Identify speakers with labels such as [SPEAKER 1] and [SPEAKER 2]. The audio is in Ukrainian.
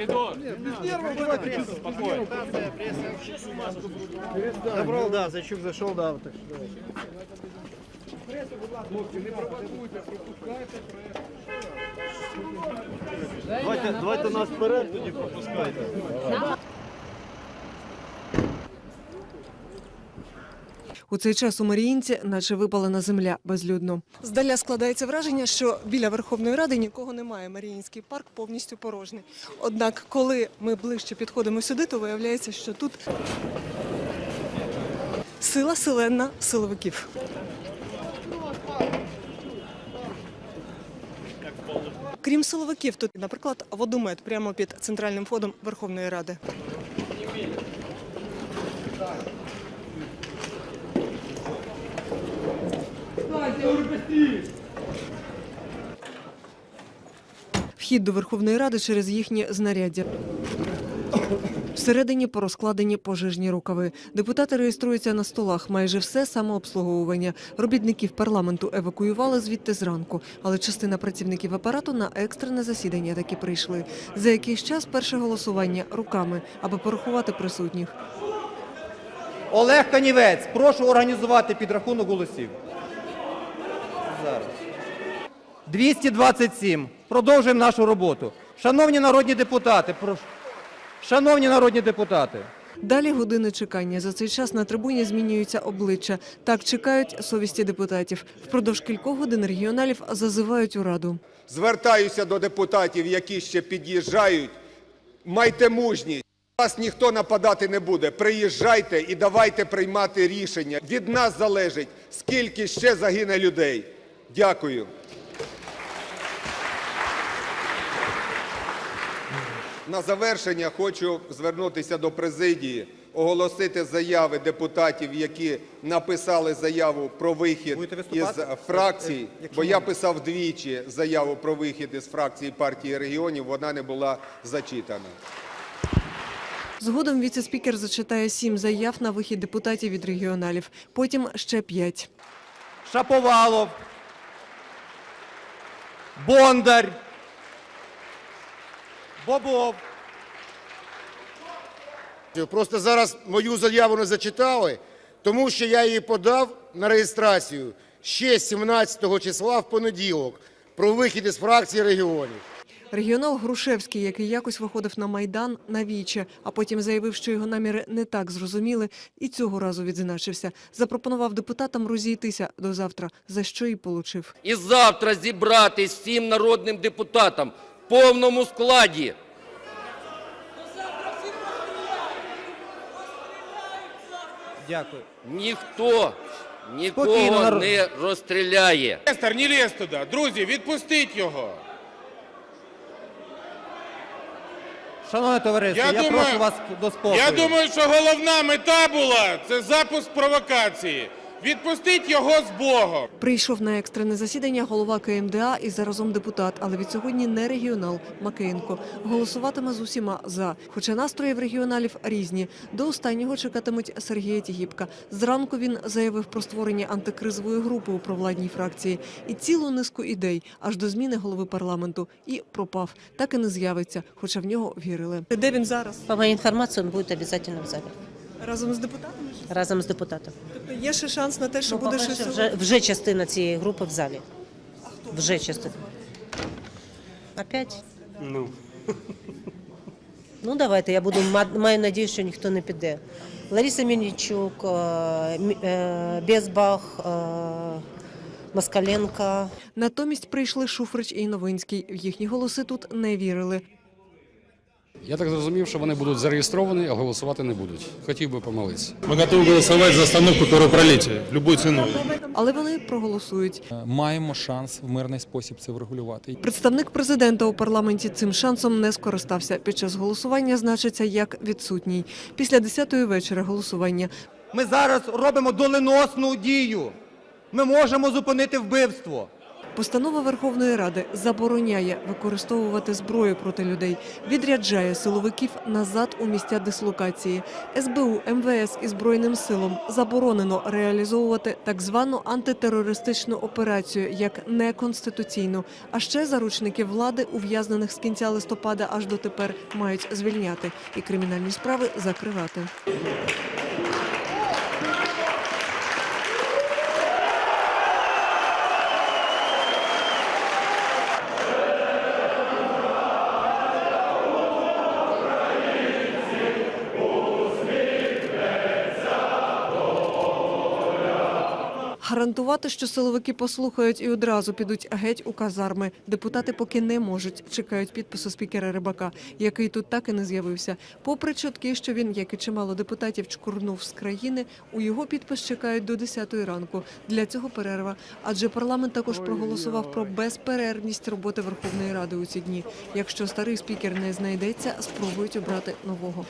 [SPEAKER 1] Коридор. Спокойно.
[SPEAKER 2] Забрал, да, Зайчук зашел, да. Вот так что давай. Давайте, давайте нас вперед, тоді пропускайте.
[SPEAKER 3] У цей час у Маріїнці, наче випалена земля безлюдно. Здаля складається враження, що біля Верховної Ради нікого немає. Маріїнський парк повністю порожній. Однак, коли ми ближче підходимо сюди, то виявляється, що тут сила селена силовиків. Крім силовиків, тут, наприклад, водомет прямо під центральним входом Верховної Ради. Вхід до Верховної Ради через їхні знаряддя. Всередині порозкладені пожежні рукави. Депутати реєструються на столах. Майже все самообслуговування. Робітників парламенту евакуювали звідти зранку, але частина працівників апарату на екстрене засідання таки прийшли. За якийсь час перше голосування руками, аби порахувати присутніх.
[SPEAKER 2] Олег Канівець, прошу організувати підрахунок голосів. Зараз. 227. Продовжуємо нашу роботу. Шановні народні депутати, прошу. Шановні народні депутати.
[SPEAKER 3] Далі години чекання. За цей час на трибуні змінюються обличчя. Так чекають совісті депутатів. Впродовж кількох годин регіоналів зазивають у раду.
[SPEAKER 4] Звертаюся до депутатів, які ще під'їжджають. Майте мужність. Вас ніхто нападати не буде. Приїжджайте і давайте приймати рішення. Від нас залежить, скільки ще загине людей. Дякую. На завершення хочу звернутися до президії, оголосити заяви депутатів, які написали заяву про вихід із
[SPEAKER 2] виступати?
[SPEAKER 4] фракцій, бо я писав двічі заяву про вихід із фракції партії регіонів, вона не була зачитана.
[SPEAKER 3] Згодом віце-спікер зачитає сім заяв на вихід депутатів від регіоналів. Потім ще п'ять.
[SPEAKER 2] Шаповалов. Бондар. Бобов.
[SPEAKER 5] Просто зараз мою заяву не зачитали, тому що я її подав на реєстрацію ще 17 числа в понеділок про вихід із фракції регіонів.
[SPEAKER 3] Регіонал Грушевський, який якось виходив на майдан на віче, а потім заявив, що його наміри не так зрозуміли, і цього разу відзначився. Запропонував депутатам розійтися до завтра, за що і получив.
[SPEAKER 6] і завтра зібратись всім народним депутатам в повному складі.
[SPEAKER 2] Дякую.
[SPEAKER 6] Ніхто
[SPEAKER 2] Спокійно,
[SPEAKER 6] нікого
[SPEAKER 2] народ.
[SPEAKER 6] не розстріляє.
[SPEAKER 1] Нестор, не лізь туди. Друзі, відпустіть його.
[SPEAKER 2] Шановне товариство, я,
[SPEAKER 1] Я думаю-
[SPEAKER 2] прошу вас до спокою.
[SPEAKER 1] Я думаю, що головна мета була це запуск провокації. Відпустіть його з Богом.
[SPEAKER 3] Прийшов на екстрене засідання голова КМДА і заразом депутат, але від сьогодні не регіонал Макеєнко. Голосуватиме з усіма за. Хоча настрої в регіоналів різні. До останнього чекатимуть Сергія Тігіпка. Зранку він заявив про створення антикризової групи у провладній фракції і цілу низку ідей аж до зміни голови парламенту. І пропав. Так і не з'явиться, хоча в нього вірили. Де він зараз?
[SPEAKER 7] По моей информации, он будет обязательно в зале
[SPEAKER 3] Разом з депутатами?
[SPEAKER 7] разом з депутатом.
[SPEAKER 3] Тобто є ще шанс на те, що
[SPEAKER 7] Ну,
[SPEAKER 3] буде
[SPEAKER 7] по-перше,
[SPEAKER 3] щось.
[SPEAKER 7] вже, вже частина цієї групи в залі. Вже частина. Опять? Ну. Ну, давайте, я буду, ма- маю надію, що ніхто не піде. Лариса Мельничук, е, Мі- е, Безбах, е, Москаленко.
[SPEAKER 3] Натомість прийшли Шуфрич і Новинський. В їхні голоси тут не вірили.
[SPEAKER 8] Я так зрозумів, що вони будуть зареєстровані, а голосувати не будуть. Хотів би помолитися.
[SPEAKER 9] Мы готовы голосовать за остановку кровопролития любой ценой.
[SPEAKER 3] Але вони проголосують.
[SPEAKER 10] Маємо шанс в мирний спосіб це врегулювати.
[SPEAKER 3] Представник президента у парламенті цим шансом не скористався. Під час голосування значиться як відсутній. Після 10-ї вечора голосування.
[SPEAKER 2] Ми зараз робимо доленосну дію. Ми можемо зупинити вбивство.
[SPEAKER 3] Постанова Верховної Ради забороняє використовувати зброю проти людей, відряджає силовиків назад у місця дислокації. СБУ, МВС і Збройним силам заборонено реалізовувати так звану антитерористичну операцію як неконституційну. А ще заручників влади, ув'язнених з кінця листопада аж дотепер, мають звільняти і кримінальні справи закривати. Гарантувати, що силовики послухають і одразу підуть геть у казарми. Депутати поки не можуть. Чекають підпису спікера Рибака, який тут так і не з'явився. Попри чутки, що він, як і чимало депутатів, чкурнув з країни, у його підпис чекають до 10 ранку. Для цього перерва. Адже парламент також проголосував про безперервність роботи Верховної Ради у ці дні. Якщо старий спікер не знайдеться, спробують обрати нового.